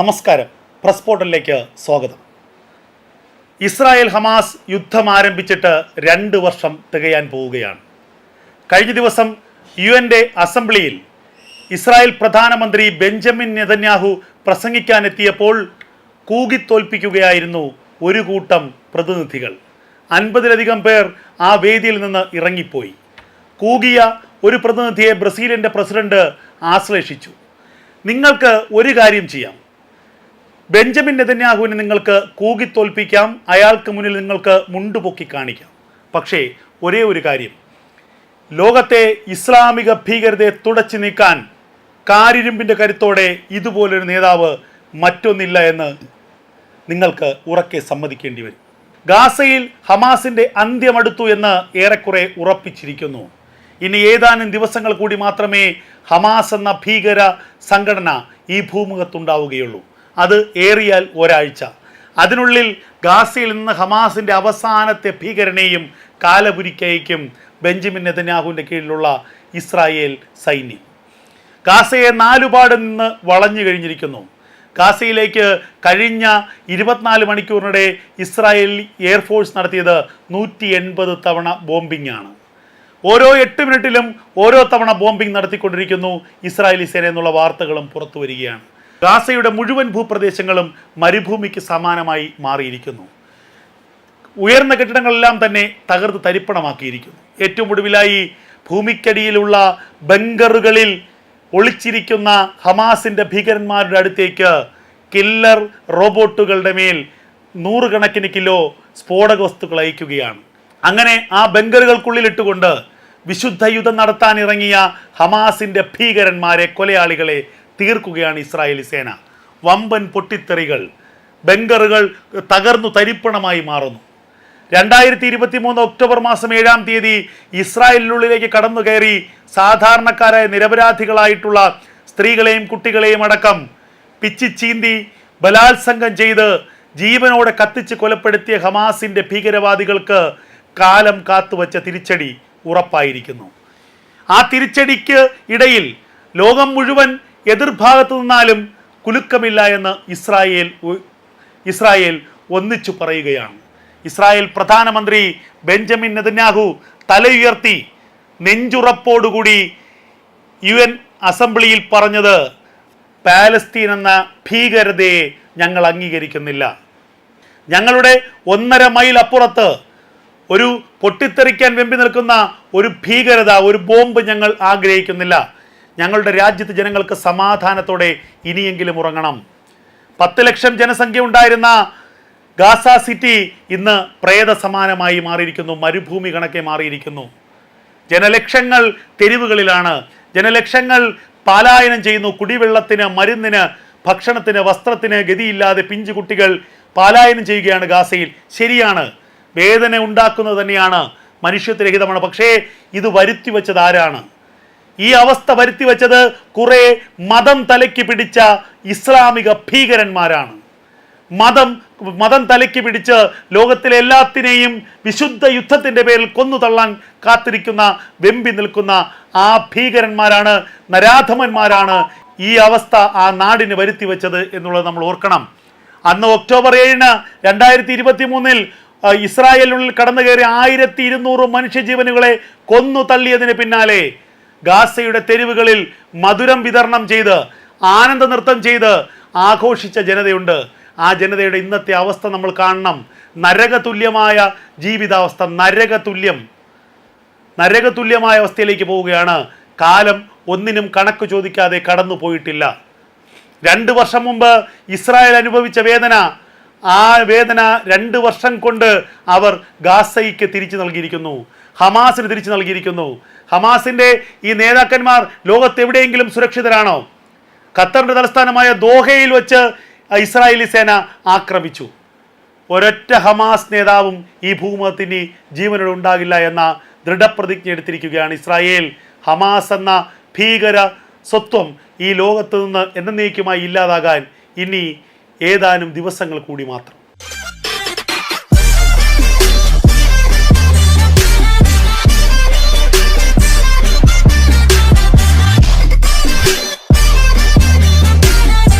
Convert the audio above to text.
നമസ്കാരം. പ്രസ് പോർട്ടലിലേക്ക് സ്വാഗതം. ഇസ്രായേൽ ഹമാസ് യുദ്ധം ആരംഭിച്ചിട്ട് രണ്ട് വർഷം തികയാൻ പോവുകയാണ്. കഴിഞ്ഞ ദിവസം യു എന്റെ അസംബ്ലിയിൽ ഇസ്രായേൽ പ്രധാനമന്ത്രി ബെഞ്ചമിൻ നെതന്യാഹു പ്രസംഗിക്കാനെത്തിയപ്പോൾ കൂകിത്തോൽപ്പിക്കുകയായിരുന്നു ഒരു കൂട്ടം പ്രതിനിധികൾ. അൻപതിലധികം പേർ ആ വേദിയിൽ നിന്ന് ഇറങ്ങിപ്പോയി. കൂകിയ ഒരു പ്രതിനിധിയെ ബ്രസീലിന്റെ പ്രസിഡന്റ് ആശ്ലേഷിച്ചു. നിങ്ങൾക്ക് ഒരു കാര്യം ചെയ്യാം. ബെഞ്ചമിൻ നെതന്യാഹുവിനെ നിങ്ങൾക്ക് കൂകിത്തോൽപ്പിക്കാം. അയാൾക്ക് മുന്നിൽ നിങ്ങൾക്ക് മുണ്ടുപൊക്കി കാണിക്കാം. പക്ഷേ ഒരേ ഒരു കാര്യം. ലോകത്തെ ഇസ്ലാമിക ഭീകരതയെ തുടച്ചു നീക്കാൻ കാരിരുമ്പിന്റെ കരുത്തോടെ ഇതുപോലൊരു നേതാവ് മറ്റൊന്നില്ല എന്ന് നിങ്ങൾക്ക് ഉറക്കെ സമ്മതിക്കേണ്ടി വരും. ഗാസയിൽ ഹമാസിന്റെ അന്ത്യമടുത്തു എന്ന് ഏറെക്കുറെ ഉറപ്പിച്ചിരിക്കുന്നു. ഇനി ഏതാനും ദിവസങ്ങൾ കൂടി മാത്രമേ ഹമാസ് എന്ന ഭീകര സംഘടന ഈ ഭൂമുഖത്തുണ്ടാവുകയുള്ളൂ. അത് ഏറിയാൽ ഒരാഴ്ച. അതിനുള്ളിൽ ഗാസയിൽ നിന്ന് ഹമാസിന്റെ അവസാനത്തെ ഭീകരനെയും കാലപുരിക്കയക്കും ബെഞ്ചമിൻ നെതന്യാഹുവിന്റെ കീഴിലുള്ള ഇസ്രായേൽ സൈന്യം. ഗാസയെ നാലുപാട് നിന്ന് വളഞ്ഞു കഴിഞ്ഞിരിക്കുന്നു. ഗാസയിലേക്ക് കഴിഞ്ഞ ഇരുപത്തിനാല് മണിക്കൂറിനിടെ ഇസ്രായേൽ എയർഫോഴ്സ് നടത്തിയത് നൂറ്റി എൺപത് തവണ ആണ് ഓരോ എട്ട് മിനിറ്റിലും ഓരോ തവണ ബോംബിംഗ് നടത്തിക്കൊണ്ടിരിക്കുന്നു ഇസ്രായേലി സേന എന്നുള്ള വാർത്തകളും പുറത്തു വരികയാണ്. ഗാസയുടെ മുഴുവൻ ഭൂപ്രദേശങ്ങളും മരുഭൂമിക്ക് സമാനമായി മാറിയിരിക്കുന്നു. ഉയർന്ന കെട്ടിടങ്ങളെല്ലാം തന്നെ തകർത്ത് തരിപ്പണമാക്കിയിരിക്കുന്നു. ഏറ്റവും ഒടുവിലായി ഭൂമിക്കടിയിലുള്ള ബങ്കറുകളിൽ ഒളിച്ചിരിക്കുന്ന ഹമാസിന്റെ ഭീകരന്മാരുടെ അടുത്തേക്ക് കില്ലർ റോബോട്ടുകളുടെ മേൽ നൂറുകണക്കിന് കിലോ സ്ഫോടക വസ്തുക്കൾ അയക്കുകയാണ്. അങ്ങനെ ആ ബങ്കറുകൾക്കുള്ളിലിട്ടുകൊണ്ട് വിശുദ്ധ യുദ്ധം നടത്താൻ ഇറങ്ങിയ ഹമാസിന്റെ ഭീകരന്മാരെ കൊലയാളികളെ തീർക്കുകയാണ് ഇസ്രായേലി സേന. വമ്പൻ പൊട്ടിത്തെറികൾ ബംഗറുകൾ തകർന്നു തരിപ്പണമായി മാറുന്നു. രണ്ടായിരത്തി ഇരുപത്തി മൂന്ന് ഒക്ടോബർ മാസം ഏഴാം തീയതി ഇസ്രായേലിനുള്ളിലേക്ക് കടന്നു കയറി സാധാരണക്കാരായ നിരപരാധികളായിട്ടുള്ള സ്ത്രീകളെയും കുട്ടികളെയും അടക്കം പിച്ചി ചീന്തി ബലാത്സംഗം ചെയ്ത് ജീവനോടെ കത്തിച്ച് കൊലപ്പെടുത്തിയ ഹമാസിന്റെ ഭീകരവാദികൾക്ക് കാലം കാത്തുവച്ച തിരിച്ചടി ഉറപ്പായിരിക്കുന്നു. ആ തിരിച്ചടിക്ക് ഇടയിൽ ലോകം മുഴുവൻ എതിർഭാഗത്തു നിന്നാലും കുലുക്കമില്ല എന്ന് ഇസ്രായേൽ ഇസ്രായേൽ ഒന്നിച്ചു പറയുകയാണ്. ഇസ്രായേൽ പ്രധാനമന്ത്രി ബെഞ്ചമിൻ നെതന്യാഹു തലയുയർത്തി നെഞ്ചുറപ്പോടുകൂടി യു എൻ അസംബ്ലിയിൽ പറഞ്ഞത് പാലസ്തീൻ എന്ന ഭീകരതയെ ഞങ്ങൾ അംഗീകരിക്കുന്നില്ല. ഞങ്ങളുടെ ഒന്നര മൈൽ അപ്പുറത്ത് ഒരു പൊട്ടിത്തെറിക്കാൻ വെമ്പി നിൽക്കുന്ന ഒരു ഭീകരത ഒരു ബോംബ് ഞങ്ങൾ ആഗ്രഹിക്കുന്നില്ല. ഞങ്ങളുടെ രാജ്യത്ത് ജനങ്ങൾക്ക് സമാധാനത്തോടെ ഇനിയെങ്കിലും ഉറങ്ങണം. പത്ത് ലക്ഷം ജനസംഖ്യ ഉണ്ടായിരുന്ന ഗാസ സിറ്റി ഇന്ന് പ്രേത സമാനമായി മാറിയിരിക്കുന്നു മരുഭൂമി കണക്കെ മാറിയിരിക്കുന്നു. ജനലക്ഷങ്ങൾ തെരുവുകളിലാണ്. ജനലക്ഷങ്ങൾ പാലായനം ചെയ്യുന്നു കുടിവെള്ളത്തിന് മരുന്നിന് ഭക്ഷണത്തിന് വസ്ത്രത്തിന് ഗതിയില്ലാതെ പിഞ്ചു കുട്ടികൾ പാലായനം ചെയ്യുകയാണ് ഗാസയിൽ. ശരിയാണ്. വേദന ഉണ്ടാക്കുന്നത് തന്നെയാണ്. മനുഷ്യത്വരഹിതമാണ്. പക്ഷേ ഇത് വരുത്തി വെച്ചത് ആരാണ്? ഈ അവസ്ഥ വരുത്തി വെച്ചത് കുറെ മതം തലയ്ക്ക് പിടിച്ച ഇസ്ലാമിക ഭീകരന്മാരാണ്. മതം മതം തലയ്ക്ക് പിടിച്ച് ലോകത്തിലെ എല്ലാത്തിനെയും വിശുദ്ധ യുദ്ധത്തിന്റെ പേരിൽ കൊന്നു തള്ളാൻ കാത്തിരിക്കുന്ന വെമ്പി നിൽക്കുന്ന ആ ഭീകരന്മാരാണ് നരാധമന്മാരാണ് ഈ അവസ്ഥ ആ നാടിന് വരുത്തി വെച്ചത് എന്നുള്ളത് നമ്മൾ ഓർക്കണം. അന്ന് ഒക്ടോബർ ഏഴിന് രണ്ടായിരത്തി ഇരുപത്തി മൂന്നിൽ ഇസ്രായേലിനുള്ളിൽ കടന്നു കയറി ആയിരത്തി ഇരുന്നൂറ് മനുഷ്യജീവനുകളെ കൊന്നു തള്ളിയതിന് പിന്നാലെ ഗാസയുടെ തെരുവുകളിൽ മധുരം വിതരണം ചെയ്ത് ആനന്ദ നൃത്തം ചെയ്ത് ആഘോഷിച്ച ജനതയുണ്ട്. ആ ജനതയുടെ ഇന്നത്തെ അവസ്ഥ നമ്മൾ കാണണം. നരകതുല്യമായ ജീവിതാവസ്ഥ നരകതുല്യം. നരകതുല്യമായ അവസ്ഥയിലേക്ക് പോവുകയാണ്. കാലം ഒന്നിനും കണക്ക് ചോദിക്കാതെ കടന്നു പോയിട്ടില്ല രണ്ട് വർഷം മുമ്പ് ഇസ്രായേൽ അനുഭവിച്ച വേദന ആ വേദന രണ്ട് വർഷം കൊണ്ട് അവർ ഗാസയ്ക്ക് തിരിച്ചു നൽകിയിരിക്കുന്നു. ഹമാസിന് തിരിച്ചു നൽകിയിരിക്കുന്നു. ഹമാസിന്റെ ഈ നേതാക്കന്മാർ ലോകത്തെവിടെയെങ്കിലും സുരക്ഷിതരാണോ? ഖത്തറിന്റെ തലസ്ഥാനമായ ദോഹയിൽ വെച്ച് ഇസ്രായേലി സേന ആക്രമിച്ചു. ഒരൊറ്റ ഹമാസ് നേതാവും ഈ ഭൂമുഖത്തിന് ജീവനോട് ഉണ്ടാകില്ല എന്ന ദൃഢപ്രതിജ്ഞ എടുത്തിരിക്കുകയാണ് ഇസ്രായേൽ. ഹമാസ് എന്ന ഭീകര സ്വത്വം ഈ ലോകത്ത് നിന്ന് എന്നേക്കുമായി ഇല്ലാതാകാൻ ഇനി ഏതാനും ദിവസങ്ങൾ കൂടി മാത്രം.